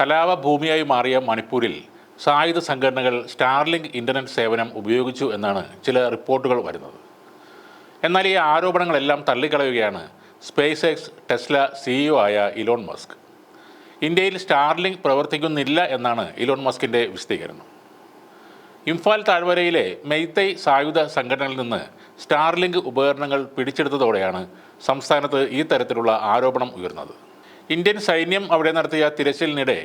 കലാപഭൂമിയായി മാറിയ മണിപ്പൂരിൽ സായുധ സംഘടനകൾ സ്റ്റാർലിങ്ക് ഇന്റർനെറ്റ് സേവനം ഉപയോഗിച്ചു എന്നാണ് ചില റിപ്പോർട്ടുകൾ വരുന്നത്. എന്നാൽ ഈ ആരോപണങ്ങളെല്ലാം തള്ളിക്കളയുകയാണ് സ്പേസ് എക്സ് ടെസ്ല സിഇഒ ആയ ഇലോൺ മസ്ക്. ഇന്ത്യയിൽ സ്റ്റാർലിങ്ക് പ്രവർത്തിക്കുന്നില്ല എന്നാണ് ഇലോൺ മസ്കിന്റെ വിശദീകരണം. ഇംഫാൽ താഴ്വരയിലെ മെയ്തൈ സായുധ സംഘടനയിൽ നിന്ന് സ്റ്റാർലിങ്ക് ഉപകരണങ്ങൾ പിടിച്ചെടുത്തതോടെയാണ് സംസ്ഥാനത്ത് ഈ തരത്തിലുള്ള ആരോപണം ഉയർന്നത്. ഇന്ത്യൻ സൈന്യം അവിടെ നടത്തിയ തിരച്ചിലിനിടെ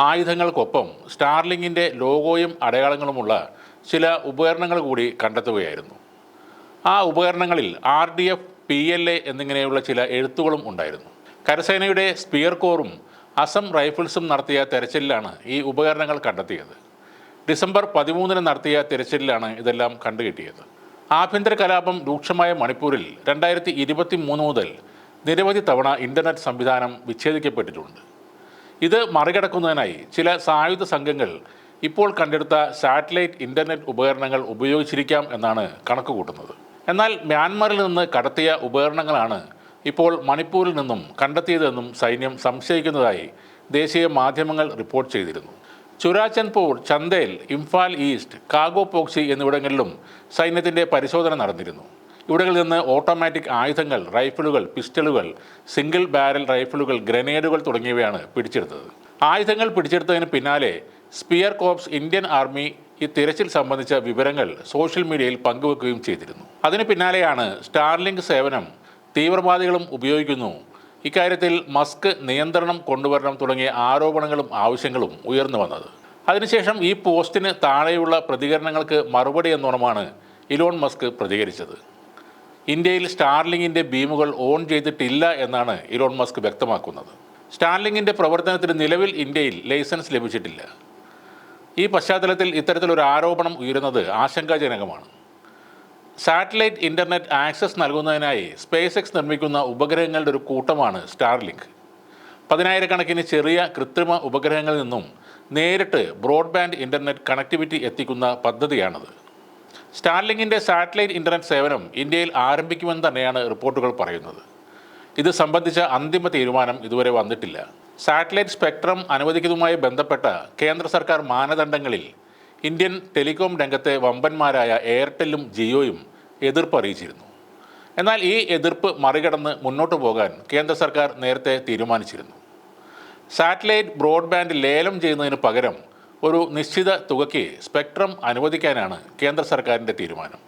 ആയുധങ്ങൾക്കൊപ്പം സ്റ്റാർലിങ്ങിന്റെ ലോഗോയും അടയാളങ്ങളുമുള്ള ചില ഉപകരണങ്ങൾ കൂടി കണ്ടെത്തുകയായിരുന്നു. ആ ഉപകരണങ്ങളിൽ R D F P L A എന്നിങ്ങനെയുള്ള ചില എഴുത്തുകളും ഉണ്ടായിരുന്നു. കരസേനയുടെ സ്പിയർ കോറും അസം റൈഫിൾസും നടത്തിയ തെരച്ചിലിലാണ് ഈ ഉപകരണങ്ങൾ കണ്ടെത്തിയത്. ഡിസംബർ പതിമൂന്നിന് നടത്തിയ തിരച്ചിലിലാണ് ഇതെല്ലാം കണ്ടുകിട്ടിയത്. ആഭ്യന്തര കലാപം രൂക്ഷമായ മണിപ്പൂരിൽ രണ്ടായിരത്തി ഇരുപത്തി മൂന്ന് മുതൽ നിരവധി തവണ ഇന്റർനെറ്റ് സംവിധാനം വിച്ഛേദിക്കപ്പെട്ടിട്ടുണ്ട്. ഇത് മറികടക്കുന്നതിനായി ചില സായുധ സംഘങ്ങൾ ഇപ്പോൾ കണ്ടെടുത്ത സാറ്റലൈറ്റ് ഇന്റർനെറ്റ് ഉപകരണങ്ങൾ ഉപയോഗിച്ചിരിക്കാം എന്നാണ് കണക്കുകൂട്ടുന്നത്. എന്നാൽ മ്യാൻമറിൽ നിന്ന് കടത്തിയ ഉപകരണങ്ങളാണ് ഇപ്പോൾ മണിപ്പൂരിൽ നിന്നും കണ്ടെത്തിയതെന്നും സൈന്യം സംശയിക്കുന്നതായി ദേശീയ മാധ്യമങ്ങൾ റിപ്പോർട്ട് ചെയ്തിരുന്നു. ചുരാചൻപൂർ ചന്ദേൽ ഇംഫാൽ ഈസ്റ്റ് കാഗോ പോക്സി എന്നിവിടങ്ങളിലും സൈന്യത്തിന്റെ പരിശോധന നടന്നിരുന്നു. ഇവിടങ്ങളിൽ നിന്ന് ഓട്ടോമാറ്റിക് ആയുധങ്ങൾ റൈഫിളുകൾ പിസ്റ്റളുകൾ സിംഗിൾ ബാരൽ റൈഫിളുകൾ ഗ്രനേഡുകൾ തുടങ്ങിയവയാണ് പിടിച്ചെടുത്തത്. ആയുധങ്ങൾ പിടിച്ചെടുത്തതിന് പിന്നാലെ സ്പിയർ കോപ്സ് ഇന്ത്യൻ ആർമി ഈ തിരച്ചിൽ സംബന്ധിച്ച വിവരങ്ങൾ സോഷ്യൽ മീഡിയയിൽ പങ്കുവെക്കുകയും ചെയ്തിരുന്നു. അതിന് പിന്നാലെയാണ് സ്റ്റാർലിങ്ക് സേവനം തീവ്രവാദികളും ഉപയോഗിക്കുന്നു. ഇക്കാര്യത്തിൽ മസ്ക് നിയന്ത്രണം കൊണ്ടുവരണം തുടങ്ങിയ ആരോപണങ്ങളും ആവശ്യങ്ങളും ഉയർന്നു വന്നത്. അതിനുശേഷം ഈ പോസ്റ്റിന് താഴെയുള്ള പ്രതികരണങ്ങൾക്ക് മറുപടി എന്നോണമാണ് ഇലോൺ മസ്ക് പ്രതികരിച്ചത്. ഇന്ത്യയിൽ സ്റ്റാർലിങ്ങിന്റെ ബീമുകൾ ഓൺ ചെയ്തിട്ടില്ല എന്നാണ് ഇലോൺ മസ്ക് വ്യക്തമാക്കുന്നത്. സ്റ്റാർലിങ്ങിന്റെ പ്രവർത്തനത്തിന് നിലവിൽ ഇന്ത്യയിൽ ലൈസൻസ് ലഭിച്ചിട്ടില്ല. ഈ പശ്ചാത്തലത്തിൽ ഇത്തരത്തിലൊരു ആരോപണം ഉയരുന്നത് ആശങ്കാജനകമാണ്. സാറ്റലൈറ്റ് ഇന്റർനെറ്റ് ആക്സസ് നൽകുന്നതിനായി സ്പേസ് എക്സ് നിർമ്മിക്കുന്ന ഉപഗ്രഹങ്ങളുടെ ഒരു കൂട്ടമാണ് സ്റ്റാർലിങ്ക്. പതിനായിരക്കണക്കിന് ചെറിയ കൃത്രിമ ഉപഗ്രഹങ്ങളിൽ നിന്നും നേരിട്ട് ബ്രോഡ്ബാൻഡ് ഇന്റർനെറ്റ് കണക്ടിവിറ്റി എത്തിക്കുന്ന പദ്ധതിയാണത്. സ്റ്റാർലിങ്കിന്റെ സാറ്റലൈറ്റ് ഇന്റർനെറ്റ് സേവനം ഇന്ത്യയിൽ ആരംഭിക്കുമെന്ന് തന്നെയാണ് റിപ്പോർട്ടുകൾ പറയുന്നത്. ഇത് സംബന്ധിച്ച അന്തിമ തീരുമാനം ഇതുവരെ വന്നിട്ടില്ല. സാറ്റലൈറ്റ് സ്പെക്ട്രം അനുവദിക്കുന്നതുമായി ബന്ധപ്പെട്ട കേന്ദ്ര സർക്കാർ മാനദണ്ഡങ്ങളിൽ ഇന്ത്യൻ ടെലികോം രംഗത്തെ വമ്പന്മാരായ എയർടെല്ലും ജിയോയും എതിർപ്പ് അറിയിച്ചിരുന്നു. എന്നാൽ ഈ എതിർപ്പ് മറികടന്ന് മുന്നോട്ട് പോകാൻ കേന്ദ്ര സർക്കാർ നേരത്തെ തീരുമാനിച്ചിരുന്നു. സാറ്റലൈറ്റ് ബ്രോഡ്ബാൻഡ് ലേലം ചെയ്യുന്നതിന് പകരം ഒരു നിശ്ചിത തുകയ്ക്ക് സ്പെക്ട്രം അനുവദിക്കാനാണ് കേന്ദ്ര സർക്കാരിന്റെ തീരുമാനം.